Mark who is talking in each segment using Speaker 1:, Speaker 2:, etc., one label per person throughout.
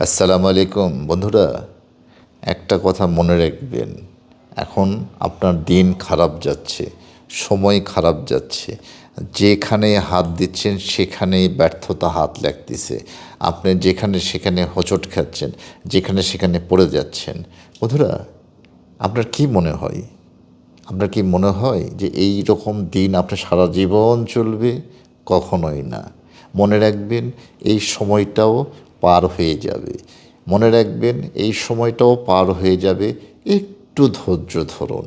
Speaker 1: আসসালামু আলাইকুম। বন্ধুরা, একটা কথা মনে রাখবেন। এখন আপনার দিন খারাপ যাচ্ছে, সময় খারাপ যাচ্ছে। যেখানে হাত দিচ্ছেন, সেখানেই ব্যর্থতা হাত লাগতেছে। আপনি যেখানে সেখানে হোঁচট খাচ্ছেন, যেখানে সেখানে পড়ে যাচ্ছেন। বন্ধুরা, আপনার কি মনে হয়? আপনার কি মনে হয় যে এই রকম দিন আপনার সারা জীবন চলবে? কখনোই না। মনে রাখবেন, এই সময়টাও পার হয়ে যাবে। মনে রাখবেন, এই সময়টাও পার হয়ে যাবে। একটু ধৈর্য ধরুন,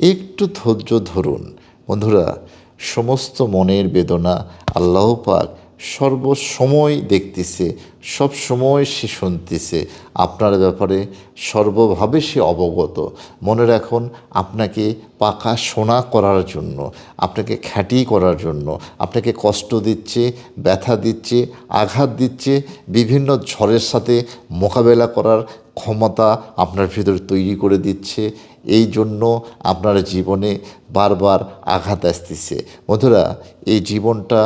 Speaker 1: একটু ধৈর্য ধরুন। বন্ধুরা, সমস্ত মনের বেদনা আল্লাহ পাক সর্বসময় দেখতেছে সব সময় সে শুনতেছে। আপনার ব্যাপারে সর্বভাবে সে অবগত। মনে রাখুন, আপনাকে পাকা সোনা করার জন্য, আপনাকে খ্যাটি করার জন্য, আপনাকে কষ্ট দিচ্ছে, ব্যথা দিচ্ছে, আঘাত দিচ্ছে, বিভিন্ন ঝড়ের সাথে মোকাবেলা করার ক্ষমতা আপনার ভিতরে তৈরি করে দিচ্ছে। এই জন্য আপনার জীবনে বারবার আঘাত আসতেছে। বন্ধুরা, এই জীবনটা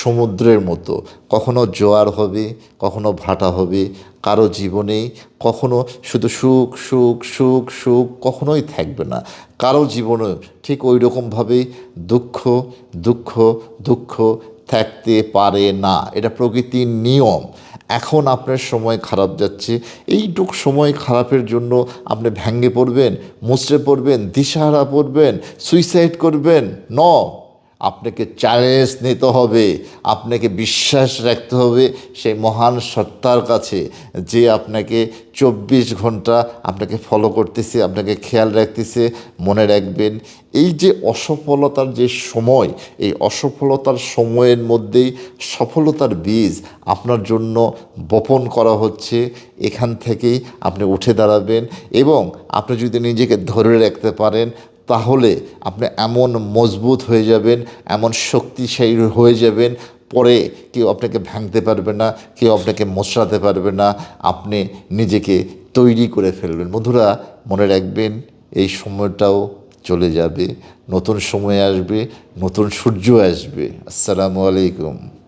Speaker 1: সমুদ্রের মতো। কখনো জোয়ার হবে, কখনো ভাটা হবে। কারও জীবনেই কখনো শুধু সুখ সুখ সুখ সুখ কখনোই থাকবে না। কারও জীবনে ঠিক ওই রকমভাবেই দুঃখ দুঃখ দুঃখ থাকতে পারে না। এটা প্রকৃতির নিয়ম। এখন আপনার সময় খারাপ যাচ্ছে। এইটুক সময় খারাপের জন্য আপনি ভেঙে পড়বেন, মুচড়ে পড়বেন, দিশাহারা পড়বেন সুইসাইড করবেন। ন আপনাকে চ্যালেঞ্জ নিতে হবে, আপনাকে বিশ্বাস রাখতে হবে সেই মহান সত্তার কাছে, যে আপনাকে চব্বিশ ঘণ্টা আপনাকে ফলো করতেছে, আপনাকে খেয়াল রাখতেছে, মনে রাখবেন। এই যে অসফলতার যে সময়, এই অসফলতার সময়ের মধ্যেই সফলতার বীজ আপনার জন্য বপন করা হচ্ছে, এখান থেকেই আপনি উঠে দাঁড়াবেন এবং আপনি যদি নিজেকে ধরে রাখতে পারেন তাহলে আপনি এমন মজবুত হয়ে যাবেন, এমন শক্তিশালী হয়ে যাবেন, পরে কেউ আপনাকে ভাঙতে পারবে না, কেউ আপনাকে মোচড়াতে পারবে না, আপনি নিজেকে তৈরি করে ফেলবেন। বন্ধুরা, মনে রাখবেন, এই সময়টাও চলে যাবে, নতুন সময় আসবে, নতুন সূর্য আসবে। আসসালামু আলাইকুম।